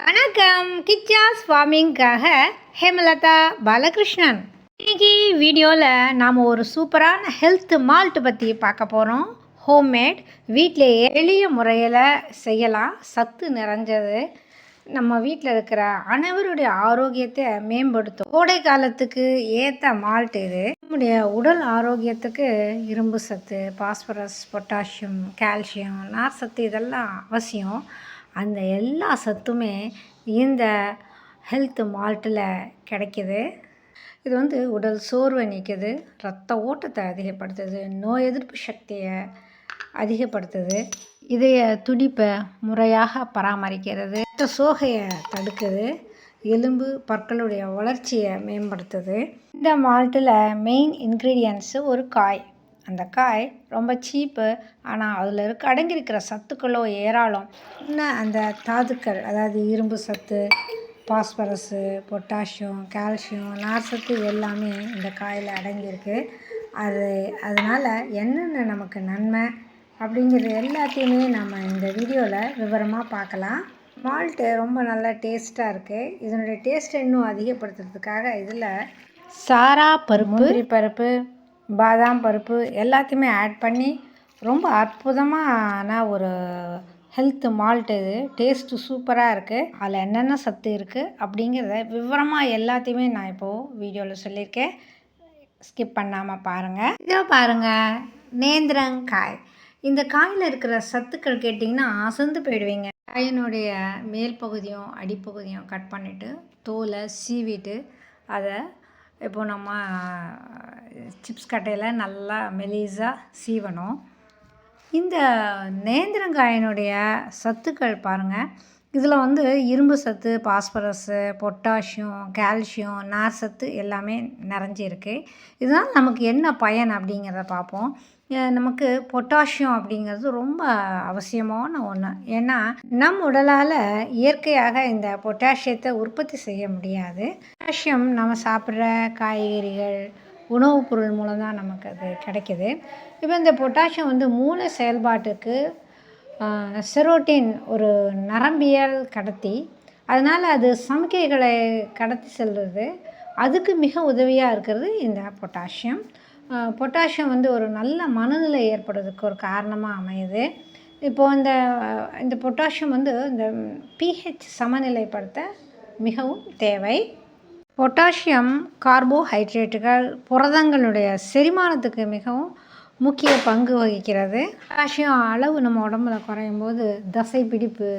வணக்கம். கிச்சா ஸ்வாமிங்காக ஹேமலதா பாலகிருஷ்ணன். இன்னைக்கு வீடியோவில் நாம் ஒரு சூப்பரான ஹெல்த் மால்ட் பற்றி பார்க்க போகிறோம் ஹோம்மேட் வீட்டிலேயே எளிய முறையில் செய்யலாம். சத்து நிறைஞ்சது. நம்ம வீட்டில் இருக்கிற அனைவருடைய ஆரோக்கியத்தை மேம்படுத்தும். கோடை காலத்துக்கு ஏற்ற மால்ட் இது. நம்முடைய உடல் ஆரோக்கியத்துக்கு இரும்பு சத்து பாஸ்பரஸ் பொட்டாசியம் கால்சியம் நார் சத்து இதெல்லாம் அவசியம். அந்த எல்லா சத்துமே இந்த ஹெல்த் மால்ட்டில் கிடைக்கிது. இது வந்து உடல் சோர்வை நீக்குது ரத்த ஓட்டத்தை அதிகப்படுத்துது நோய் எதிர்ப்பு சக்தியை அதிகப்படுத்துது இதய துடிப்பை முறையாக பராமரிக்கிறது ரத்த சோகையை தடுக்குது எலும்பு பற்களுடைய வளர்ச்சியை மேம்படுத்துது. இந்த மால்ட்டில் மெயின் இன்க்ரீடியன்ஸு ஒரு காய். அந்த காய் ரொம்ப சீப்பு ஆனால் அதில் இருக்க அடங்கியிருக்கிற சத்துக்களோ ஏராளம். இன்னும் அந்த தாதுக்கள் அதாவது இரும்பு சத்து பாஸ்பரஸு பொட்டாசியம் கால்சியம் நார் சத்து எல்லாமே இந்த காயில் அடங்கியிருக்கு. அது அதனால் என்னென்ன நமக்கு நன்மை அப்படிங்கிறது எல்லாத்தையுமே நம்ம இந்த வீடியோவில் விவரமாக பார்க்கலாம். மால்ட்டு ரொம்ப நல்லா டேஸ்ட்டாக இருக்குது இதனுடைய டேஸ்ட்டை இன்னும் அதிகப்படுத்துறதுக்காக இதில் சாரா பருப்பு பருப்பு பாதாம் பருப்பு எல்லாத்தையுமே ஆட் பண்ணி ரொம்ப அற்புதமான ஒரு ஹெல்த்து மால்ட் இது. டேஸ்ட்டு சூப்பராக இருக்குது அதில் என்னென்ன சத்து இருக்குது அப்படிங்கிறத விவரமாக எல்லாத்தையுமே நான் இப்போது வீடியோவில் சொல்லியிருக்கேன். ஸ்கிப் பண்ணாமல் பாருங்கள் இதோ பாருங்கள் நேந்திரங்காய் இந்த காயில் இருக்கிற சத்துக்கள் கேட்டிங்கன்னா அசந்து போயிடுவீங்க. காயினுடைய மேல் பகுதியும் அடிப்பகுதியும் கட் பண்ணிவிட்டு தோலை சீவிட்டு அதை இப்போ நம்ம சிப்ஸ் கட்டையில் நல்லா மெலிசாக சீவணும். இந்த நேந்திரங்காயினுடைய சத்துக்கள் பாருங்கள் இதில் வந்து இரும்பு சத்து பாஸ்பரஸு பொட்டாசியம் கால்சியம் நார் சத்து எல்லாமே நிறைஞ்சிருக்கு. இதனால் நமக்கு என்ன பயன் அப்படிங்கிறத பார்ப்போம். நமக்கு பொட்டாசியம் அப்படிங்கிறது ரொம்ப அவசியமான ஒன்று ஏன்னா நம் உடலால் இயற்கையாக இந்த பொட்டாசியத்தை உற்பத்தி செய்ய முடியாது. பொட்டாசியம் நம்ம சாப்பிட்ற காய்கறிகள் உணவுப் பொருள் மூலம் தான் நமக்கு அது கிடைக்கிது. இப்போ இந்த பொட்டாசியம் வந்து மூளை செயல்பாட்டுக்கு செரோட்டின் ஒரு நரம்பியல் கடத்தி அதனால் அது சமிக்கைகளை கடத்தி செல்வது அதுக்கு மிக உதவியாக இருக்கிறது இந்த பொட்டாசியம். பொட்டாசியம் வந்து ஒரு நல்ல மனநிலை ஏற்படுறதுக்கு ஒரு காரணமாக அமையுது. இப்போது இந்த இந்த பொட்டாசியம் வந்து இந்த பிஹெச் சமநிலைப்படுத்த மிகவும் தேவை. பொட்டாசியம் கார்போஹைட்ரேட்டுகள் புரதங்களுடைய செரிமானத்துக்கு மிகவும் முக்கிய பங்கு வகிக்கிறது. பொட்டாசியம் அளவு நம்ம உடம்புல குறையும் போது தசை பிடிப்பு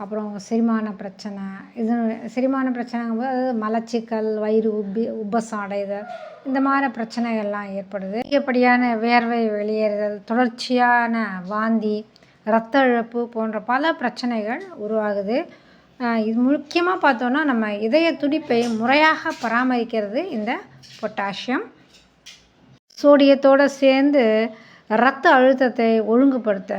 அப்புறம் செரிமான பிரச்சனை இது செரிமான பிரச்சனைங்கும் போது அதாவது மலச்சிக்கல் வயிறு உப்பி உபசாடைதல் அடைதல் இந்த மாதிரி பிரச்சனைகள்லாம் ஏற்படுது. அதிகப்படியான வேர்வை வெளியேறுதல் தொடர்ச்சியான வாந்தி இரத்த இழப்பு போன்ற பல பிரச்சனைகள் உருவாகுது. இது முக்கியமாக பார்த்தோன்னா நம்ம இதய துடிப்பை முறையாக பராமரிக்கிறது இந்த பொட்டாசியம். சோடியத்தோடு சேர்ந்து இரத்த அழுத்தத்தை ஒழுங்குபடுத்த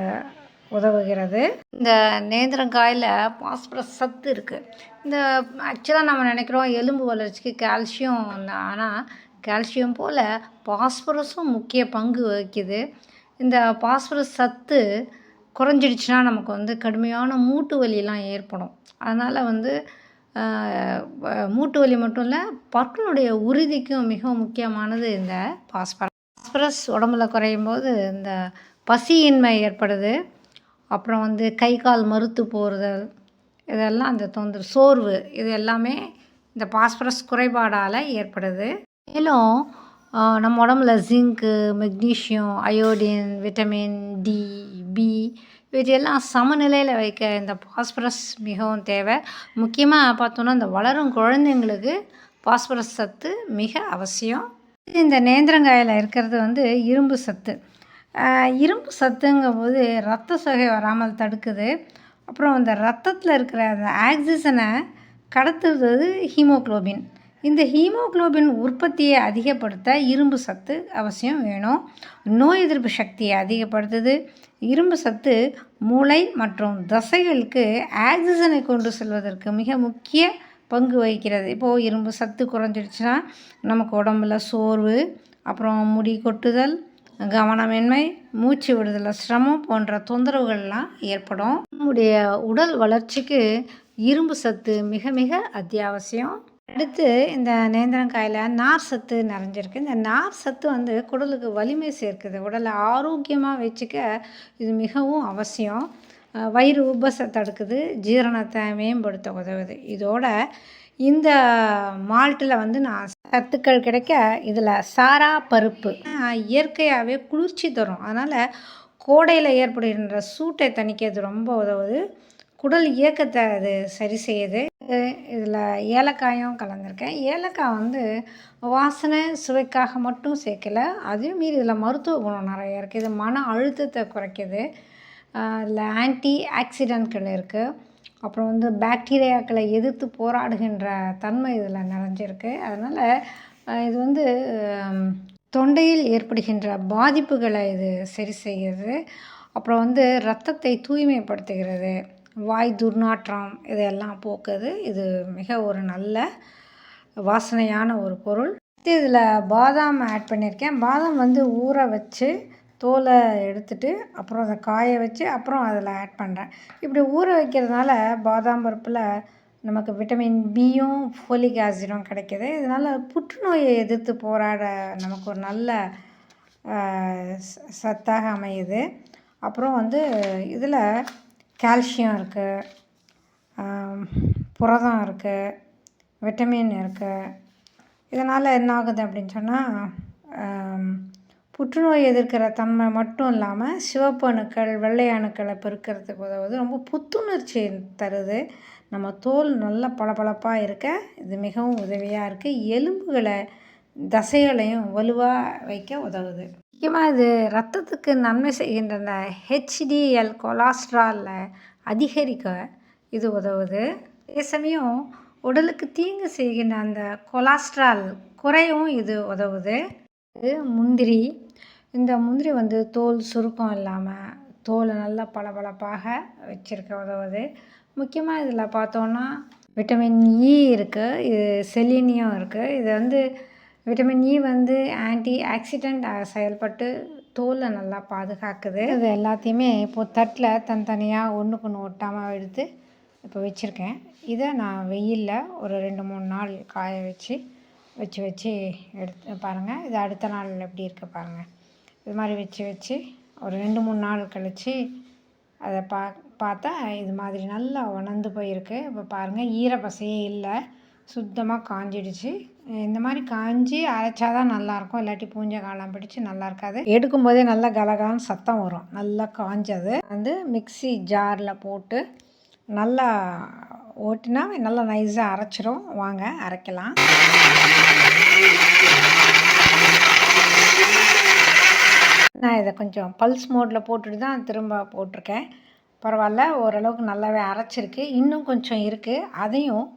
உதவுகிறது. இந்த நேந்திரங்காயில் பாஸ்பரஸ் சத்து இருக்குது இந்த ஆக்சுவலாக நம்ம நினைக்கிறோம் எலும்பு வளர்ச்சிக்கு கால்சியம் ஆனால் கால்சியம் போல் பாஸ்பரஸும் முக்கிய பங்கு வகிக்குது. இந்த பாஸ்பரஸ் சத்து குறைஞ்சிடுச்சுன்னா நமக்கு வந்து கடுமையான மூட்டு வலியெலாம் ஏற்படும். அதனால் வந்து மூட்டு வலி மட்டும் இல்லை பற்களுடைய உறுதிக்கும் மிகவும் முக்கியமானது இந்த பாஸ்பரஸ் பாஸ்பரஸ் உடம்புல குறையும் போது இந்த பசியின்மை ஏற்படுது. அப்புறம் வந்து கை கால் மறுத்து போகிறதல் இதெல்லாம் அந்த தொந்தரவு சோர்வு இது எல்லாமே இந்த பாஸ்பரஸ் குறைபாடால் ஏற்படுது. மேலும் நம்ம உடம்புல zinc magnesium iodine vitamin D B இவற்றையெல்லாம் சமநிலையில் வைக்க இந்த பாஸ்பரஸ் மிகவும் தேவை. முக்கியமாக பார்த்தோன்னா இந்த வளரும் குழந்தைங்களுக்கு பாஸ்பரஸ் சத்து மிக அவசியம். இந்த நேந்திரங்காயில் இருக்கிறது வந்து இரும்பு சத்து. இரும்பு சத்துங்கும்போது ரத்த சோகை வராமல் தடுக்குது. அப்புறம் அந்த ரத்தத்தில் இருக்கிற அந்த ஆக்சிஜனை கடத்துவது ஹீமோக்ளோபின். இந்த ஹீமோக்ளோபின் உற்பத்தியை அதிகப்படுத்த இரும்பு சத்து அவசியம் வேணும். நோய் எதிர்ப்பு சக்தியை அதிகப்படுத்துது. இரும்பு சத்து மூளை மற்றும் தசைகளுக்கு ஆக்சிஜனை கொண்டு செல்வதற்கு மிக முக்கிய பங்கு வகிக்கிறது. இப்போது இரும்பு சத்து குறைஞ்சிடுச்சுன்னா நமக்கு உடம்புல சோர்வு அப்புறம் முடி கொட்டுதல் கவனமின்மை மூச்சு விடுதலை சிரமம் போன்ற தொந்தரவுகள்லாம் ஏற்படும். நம்முடைய உடல் வளர்ச்சிக்கு இரும்பு சத்து மிக மிக அத்தியாவசியம். அடுத்து இந்த நேந்திரங்காயில் நார் சத்து நிறைஞ்சிருக்கு. இந்த நார் சத்து வந்து குடலுக்கு வலிமை சேர்க்குது. உடலை ஆரோக்கியமாக வச்சுக்க இது மிகவும் அவசியம். வயிறு உபசை தடுக்குது. ஜீரணத்தை மேம்படுத்த உதவுது. இதோட இந்த மால்ட்டில் வந்து நான் சத்துக்கள் கிடைக்க இதில் சாரா பருப்பு. இயற்கையாகவே குளிர்ச்சி தரும். அதனால் கோடையில் ஏற்படுகின்ற சூட்டை தணிக்கிறது ரொம்ப உதவுது. குடல் இயக்கத்தை அது சரி செய்யுது. இதில் ஏலக்காயும் கலந்துருக்கேன். ஏலக்காய் வந்து வாசனை சுவைக்காக மட்டும் சேர்க்கல. அதையும் மீறி இதில் மருத்துவ குணம் நிறைய இருக்குது இது மன அழுத்தத்தை குறைக்குது. இதில் ஆன்டி ஆக்சிடென்ட்கள் இருக்குது அப்புறம் வந்து பாக்டீரியாக்களை எதிர்த்து போராடுகின்ற தன்மை இதில் நிறைஞ்சிருக்கு. அதனால் இது வந்து தொண்டையில் ஏற்படுகின்ற பாதிப்புகளை இது சரி செய்கிறது அப்புறம் வந்து ரத்தத்தை தூய்மைப்படுத்துகிறது. வாய் துர்நாற்றம் இதெல்லாம் போக்குது. இது மிக ஒரு நல்ல வாசனையான ஒரு பொருள். இதில் பாதாம் ஆட் பண்ணியிருக்கேன். பாதாம் வந்து ஊற வச்சு தோலை எடுத்துட்டு அப்புறம் அதை காய வச்சு அப்புறம் அதில் ஆட் பண்ணுறேன் இப்படி ஊற வைக்கிறதுனால பாதாம் பருப்பில் நமக்கு விட்டமின் பியும் ஃபோலிக் ஆசிடும் கிடைக்கிது. இதனால் புற்றுநோயை எதிர்த்து போராட நமக்கு ஒரு நல்ல சத்தாக அமையுது. அப்புறம் வந்து இதில் கால்சியம் இருக்குது புரதம் இருக்குது விட்டமின் இருக்குது இதனால் என்ன ஆகுது அப்படின்னு சொன்னால் புற்றுநோய் எதிர்க்கிற தன்மை மட்டும் இல்லாமல் சிவப்பு அணுக்கள் வெள்ளை அணுக்களை பெருக்கிறதுக்கு உதவுது. ரொம்ப புத்துணர்ச்சி தருது. நம்ம தோல் நல்ல பளபளப்பாக இருக்க இது மிகவும் உதவியாக இருக்குது எலும்புகளை தசைகளையும் வலுவாக வைக்க உதவுது. முக்கியமாக இது ரத்தத்துக்கு நன்மை செய்கின்ற இந்த ஹெச்டிஎல் கொலாஸ்ட்ராலில் அதிகரிக்க இது உதவுது. அதே சமயம் உடலுக்கு தீங்கு செய்கின்ற அந்த கொலாஸ்ட்ரால் குறையவும் இது உதவுது. முந்திரி. இந்த முந்திரி வந்து தோல் சுருக்கம் இல்லாமல் தோலை நல்லா பளபளப்பாக வச்சிருக்க உதவுது. முக்கியமாக இதில் பார்த்தோன்னா விட்டமின் இ e இருக்குது இது செலினியம் இருக்குது இது வந்து விட்டமின் இ e வந்து ஆன்டி ஆக்சிடெண்ட் செயல்பட்டு தோலை நல்லா பாதுகாக்குது. இது எல்லாத்தையுமே இப்போது தட்டில் தனித்தனியாக ஒன்றுக்கு ஒன்று ஒட்டாமல் எடுத்து இப்போ வச்சுருக்கேன். இதை நான் வெயிலில் ஒரு ரெண்டு மூணு நாள் காய வச்சு வச்சு வச்சு எடுத்து பாருங்கள் இது அடுத்த நாள் எப்படி இருக்க பாருங்கள் இது மாதிரி வச்சு வச்சு ஒரு ரெண்டு மூணு நாள் கழித்து அதை பா பார்த்தா இது மாதிரி நல்லா உணர்ந்து போயிருக்கு. இப்போ பாருங்கள் ஈரப்பசையே இல்லை. சுத்தமாக காஞ்சிடுச்சு. இந்த மாதிரி காஞ்சி அரைச்சா தான் நல்லாயிருக்கும். இல்லாட்டி பூஞ்சை காலம் பிடிச்சி நல்லா இருக்காது. எடுக்கும்போதே நல்லா கலகலன்னு சத்தம் வரும். நல்லா காஞ்சது. வந்து மிக்சி ஜாரில் போட்டு நல்லா ஓட்டினா நல்லா நைஸாக அரைச்சிரும். வாங்க அரைக்கலாம். நான் இதை கொஞ்சம் பல்ஸ் மோடில் போட்டுட்டு தான் திரும்ப போட்டிருக்கேன். பரவாயில்ல ஓரளவுக்கு நல்லாவே அரைச்சிருக்கு. இன்னும் கொஞ்சம் இருக்குது அதையும்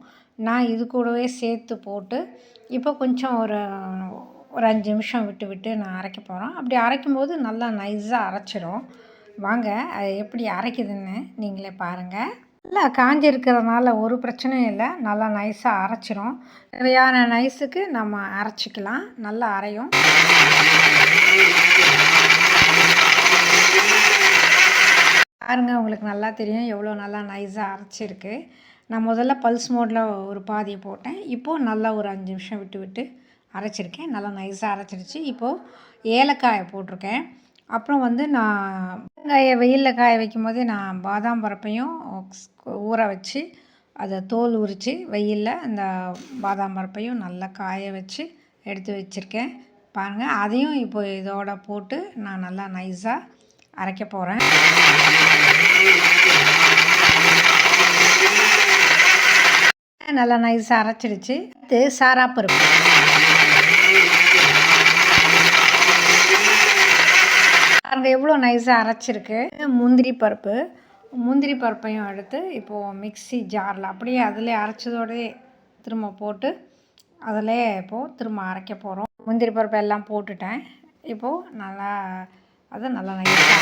நான் இது கூடவே சேர்த்து போட்டு இப்போ கொஞ்சம் ஒரு ஒரு அஞ்சு நிமிஷம் விட்டு விட்டு நான் அரைக்க போகிறோம் அப்படி அரைக்கும்போது நல்லா நைஸாக அரைச்சிரும். வாங்க அது எப்படி அரைக்குதுன்னு நீங்களே பாருங்கள் நல்லா காஞ்சிருக்கிறதுனால ஒரு பிரச்சனையும் இல்லை. நல்லா நைஸாக அரைச்சிரும். தேவையான நைஸுக்கு நம்ம அரைச்சிக்கலாம். நல்லா அரையும். பாருங்க உங்களுக்கு நல்லா தெரியும். எவ்வளோ நல்லா நைஸாக அரைச்சிருக்கு. நான் முதல்ல பல்ஸ் மோடில் ஒரு பாதியை போட்டேன். இப்போது நல்லா ஒரு அஞ்சு நிமிஷம் விட்டு விட்டு அரைச்சிருக்கேன். நல்லா நைஸாக அரைச்சிருச்சு. இப்போது ஏலக்காயை போட்டிருக்கேன். அப்புறம் வந்து நான் வெங்காய வெயிலில் காய வைக்கும் போதே நான் பாதாம் பருப்பையும் ஊற வச்சு அதை தோல் உரித்து வெயிலில் அந்த பாதாம் பருப்பையும் நல்லா காய வச்சு எடுத்து வச்சுருக்கேன். பாருங்கள் அதையும் இப்போ இதோட போட்டு நான் நல்லா நைஸாக அரைக்க போகிறேன் நல்லா நைஸாக அரைச்சிடுச்சு. இது சாராப்பருப்பு பாருங்கள் எவ்வளோ நைஸாக அரைச்சிருக்கு. முந்திரி பருப்பு முந்திரி பருப்பையும் எடுத்து இப்போது மிக்ஸி ஜாரில் அப்படியே அதிலே அரைச்சதோடையே திரும்ப போட்டு அதிலே இப்போது திரும்ப அரைக்க போகிறோம் முந்திரி பருப்பு எல்லாம் போட்டுட்டேன். இப்போது நல்லா அதை நல்லா நைஸாக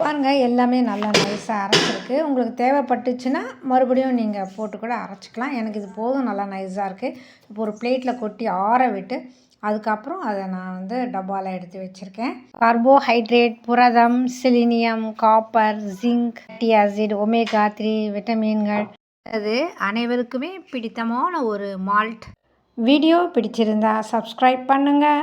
பாருங்கள் எல்லாமே நல்லா நைஸாக அரைச்சிருக்கு. உங்களுக்கு தேவைப்பட்டுச்சுன்னா மறுபடியும் நீங்கள் போட்டு கூட அரைச்சிக்கலாம். எனக்கு இது போதும் நல்லா நைஸாக இருக்குது இப்போ ஒரு பிளேட்டில் கொட்டி ஆற விட்டு அதுக்கப்புறம் அதை நான் வந்து டப்பாவில் எடுத்து வச்சுருக்கேன். கார்போஹைட்ரேட் புரதம் selenium copper zinc acid omega three விட்டமின்கள் அது அனைவருக்குமே பிடித்தமான ஒரு மால்ட் வீடியோ பிடிச்சிருந்தா சப்ஸ்கிரைப் பண்ணுங்கள்